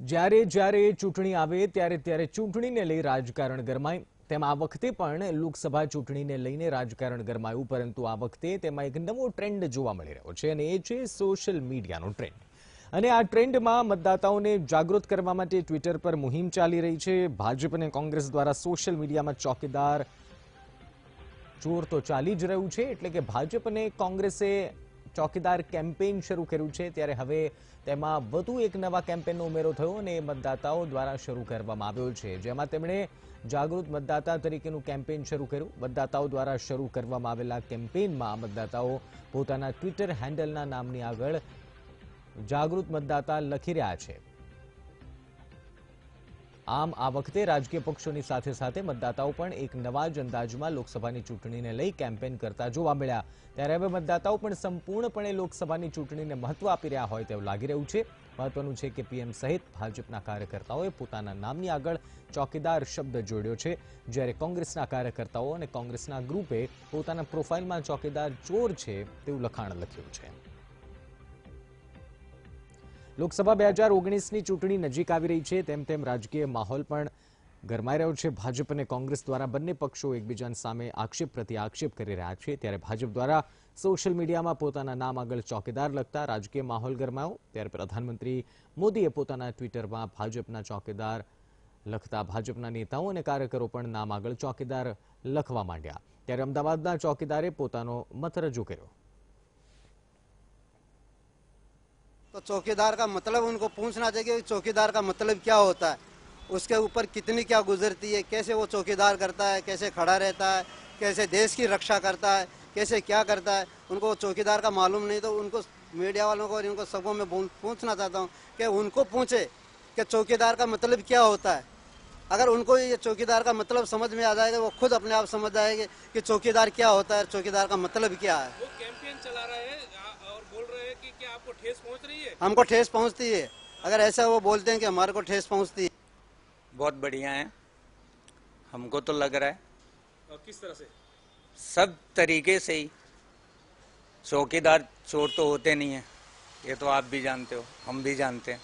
જ્યારે જ્યારે ચૂંટણી આવે ત્યારે ત્યારે ચૂંટણીને લઈ રાજકારણ ગરમાય. તેમ આ વખતે પણ લોકસભા ચૂંટણીને લઈને રાજકારણ ગરમાયું, પરંતુ આ વખતે તેમાં એક નવો ટ્રેન્ડ જોવા મળી રહ્યો છે અને એ છે સોશિયલ મીડિયાનો ટ્રેન્ડ. અને આ ટ્રેન્ડમાં મતદાતાઓને જાગૃત કરવા માટે ટ્વિટર પર મુહિમ ચાલી રહી છે. ભાજપ અને કોંગ્રેસ દ્વારા સોશિયલ મીડિયામાં ચોકીદાર જોર તો ચાલી જ રહ્યું છે, એટલે કે ભાજપ અને કોંગ્રેસે ચોકીદાર કેમ્પેઇન શરૂ કર્યું છે ત્યારે હવે તેમાં વધુ એક નવા કેમ્પેનનો ઉમેરો થયો અને એ મતદાતાઓ દ્વારા શરૂ કરવામાં આવ્યો છે. જેમાં તેમણે જાગૃત મતદાતા તરીકેનું કેમ્પેઇન શરૂ કર્યું. મતદાતાઓ દ્વારા શરૂ કરવામાં આવેલા કેમ્પેઇનમાં મતદાતાઓ પોતાના ટ્વિટર હેન્ડલના નામની આગળ જાગૃત મતદાતા લખી રહ્યા છે. આમ, આ વખતે રાજકીય પક્ષોની સાથે સાથે મતદાતાઓ પણ એક નવા જ અંદાજમાં લોકસભાની ચૂંટણીને લઈ કેમ્પેન કરતા જોવા મળ્યા. ત્યારે હવે મતદાતાઓ પણ સંપૂર્ણપણે લોકસભાની ચૂંટણીને મહત્વ આપી રહ્યા હોય તેવું લાગી રહ્યું છે. મહત્વનું છે કે પીએમ સહિત ભાજપના કાર્યકર્તાઓએ પોતાના નામની આગળ ચોકીદાર શબ્દ જોડ્યો છે. જ્યારે કોંગ્રેસના કાર્યકર્તાઓ અને કોંગ્રેસના ગ્રુપે પોતાના પ્રોફાઇલમાં ચોકીદાર ચોર છે તેવું લખાણ લખ્યું છે. લોકસભા બે હજાર ઓગણીસની ચૂંટણી નજીક આવી રહી છે. તેમ તેમ રાજકીય માહોલ પણ ગરમાઈ રહ્યો છે. ભાજપ અને કોંગ્રેસ દ્વારા બંને પક્ષો એકબીજાની સામે આક્ષેપ પ્રતિ આક્ષેપ કરી રહ્યા છે. ત્યારે ભાજપ દ્વારા સોશિયલ મીડિયામાં પોતાના નામ આગળ ચોકીદાર લખતા રાજકીય માહોલ ગરમાયો. ત્યારે પ્રધાનમંત્રી મોદીએ પોતાના ટ્વિટરમાં ભાજપના ચોકીદાર લખતા ભાજપના નેતાઓ અને કાર્યકરો પણ નામ આગળ ચોકીદાર લખવા માંડ્યા. ત્યારે અમદાવાદના ચોકીદારે પોતાનો મત રજૂ કર્યો. तो चौकीदार का मतलब उनको पूछना चाहिए कि चौकीदार का मतलब क्या होता है? उसके ऊपर कितनी क्या गुजरती है? कैसे वो चौकीदार करता है? कैसे खड़ा रहता है? कैसे देश की रक्षा करता है? कैसे क्या करता है? उनको चौकीदार का मालूम नहीं तो उनको मीडिया वालों को और इनको सबको मैं पूछना चाहता हूँ कि उनको पूछे कि चौकीदार का मतलब क्या होता है? अगर उनको ये चौकीदार का मतलब समझ में आ जाएगा वो खुद अपने आप समझ जाएँगे कि चौकीदार क्या होता है चौकीदार का मतलब क्या है। वो कैंपेन चला रहे हैं आ- और बोल रहे हैं कि क्या आपको ठेस पहुँच रही है? हमको ठेस पहुँचती है। अगर ऐसा वो बोलते हैं कि हमारे को ठेस पहुँचती है। बहुत बढ़िया है। हमको तो लग रहा है। और किस तरह से? सब तरीके से ही। चौकीदार चोर तो होते नहीं है। ये तो आप भी जानते हो हम भी जानते हैं।